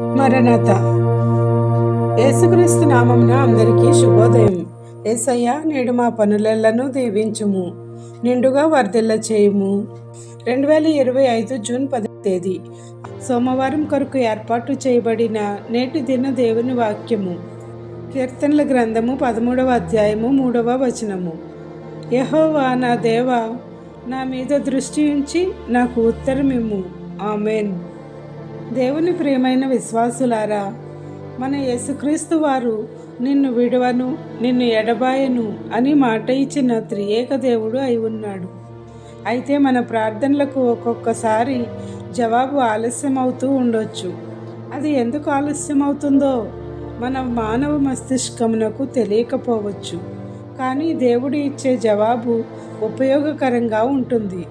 మరణత. యేసుక్రీస్తు నామమున అందరికీ శుభోదయం. ఏసయ్య నేడు మా పనులెల్లను దీవించుము నిండుగా వర్ధిల్ల చేయుము. రెండు వేల ఇరవై ఐదు జూన్ పది తేదీ. సోమవారం కొరకు ఏర్పాటు చేయబడిన నేటి దిన దేవుని వాక్యము. కీర్తనల గ్రంథము పదమూడవ అధ్యాయము మూడవ వచనము. యహోవా నా దేవ నా మీద దృష్టి ఉంచి నాకు ఉత్తరమిమ్ము. ఆమెన్. దేవుని ప్రియమైన విశ్వాసులారా మన యేసుక్రీస్తు వారు నిన్ను విడవను నిన్ను ఎడబాయను అని మాట ఇచ్చిన త్రియేక దేవుడు అయి ఉన్నాడు. అయితే మన ప్రార్థనలకు ఒక్కొక్కసారి జవాబు ఆలస్యం అవుతూ ఉండొచ్చు. అది ఎందుకు ఆలస్యం అవుతుందో మన మానవ మస్తిష్కమునకు తెలియకపోవచ్చు. కానీ దేవుడు ఇచ్చే జవాబు ఉపయోగకరంగా ఉంటుంది.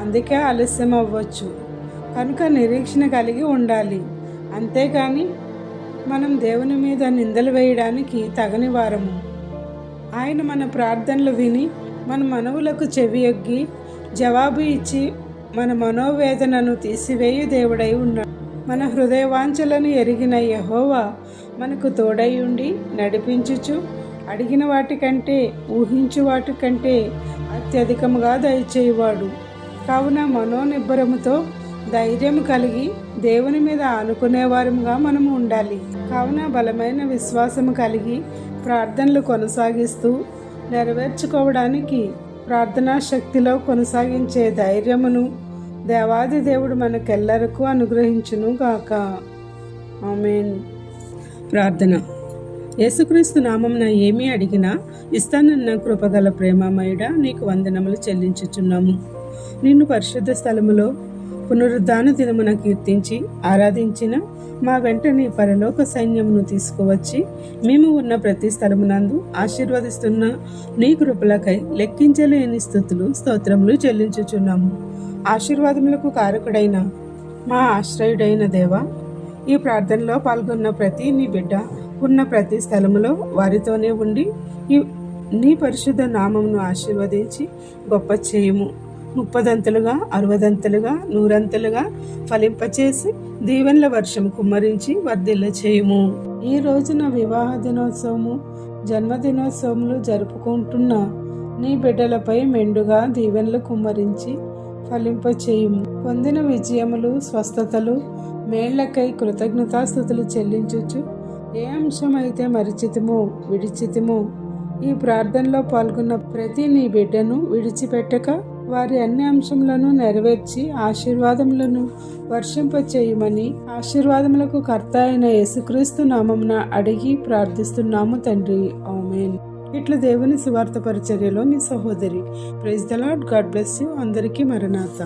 అందుకే ఆలస్యం అవ్వచ్చు కనుక నిరీక్షణ కలిగి ఉండాలి. అంతేకాని మనం దేవుని మీద నిందలు వేయడానికి తగని వారము. ఆయన మన ప్రార్థనలు విని మన మనవులకు చెవియొగ్గి జవాబు ఇచ్చి మన మనోవేదనను తీసివేయు దేవుడై ఉన్నాడు. మన హృదయవాంఛలను ఎరిగిన యహోవా మనకు తోడై ఉండి నడిపించుచు అడిగిన వాటికంటే ఊహించు వాటికంటే అత్యధికముగా దయచేయవాడు. కావున మనోనిబ్బరముతో ధైర్యం కలిగి దేవుని మీద ఆనుకునేవారముగా మనము ఉండాలి. కావున బలమైన విశ్వాసము కలిగి ప్రార్థనలు కొనసాగిస్తూ నెరవేర్చుకోవడానికి ప్రార్థనా శక్తిలో కొనసాగించే ధైర్యమును దేవాది దేవుడు మనకెల్లరకు అనుగ్రహించును గాక. ఆమెన్. ప్రార్థన. యేసుక్రీస్తు నామమున ఏమీ అడిగినా ఇస్తానన్న కృపగల ప్రేమమయుడ నీకు వందనములు చెల్లించుచున్నాము. నిన్ను పరిశుద్ధ స్థలములో పునరుద్ధాన దినమున కీర్తించి ఆరాధించిన మా వెంట నీ పరలోక సైన్యమును తీసుకువచ్చి మేము ఉన్న ప్రతి స్థలమునందు ఆశీర్వదిస్తున్న నీ కృపలకై లెక్కించలేని స్థుతులు స్తోత్రములు చెల్లించుచున్నాము. ఆశీర్వాదములకు కారకుడైన మా ఆశ్రయుడైన దేవ ఈ ప్రార్థనలో పాల్గొన్న ప్రతి నీ బిడ్డ ఉన్న ప్రతి స్థలములో వారితోనే ఉండి ఈ నీ పరిశుద్ధ నామమును ఆశీర్వదించి గొప్ప చేయము. ముప్పదంతలుగా అరవదంతలుగా నూరంతలుగా ఫలింపచేసి దీవెనల వర్షం కుమ్మరించి వర్ధిల్ల చేయుము ఈ రోజున వివాహ దినోత్సవము జన్మదినోత్సవములు జరుపుకుంటున్న నీ బిడ్డలపై మెండుగా దీవెనలు కుమ్మరించి ఫలింపచేయుము. పొందిన విజయములు స్వస్థతలు మేళ్ళకై కృతజ్ఞతాస్థుతులు చెల్లించుచు ఏ అంశమైతే మరిచితిమో విడిచితిమో ఈ ప్రార్థనలో పాల్గొన్న ప్రతి నీ బిడ్డను విడిచిపెట్టక వారి అన్ని అంశములను నెరవేర్చి ఆశీర్వాదములను వర్షింపచేయమని ఆశీర్వాదములకు కర్త అయిన యేసుక్రీస్తు నామమున అడిగి ప్రార్థిస్తున్నాము తండ్రి. ఆమెన్. ఇట్లా దేవుని సువార్త పరిచర్యలో మీ సహోదరి. Praise the Lord God bless you. అందరికీ మరణాత.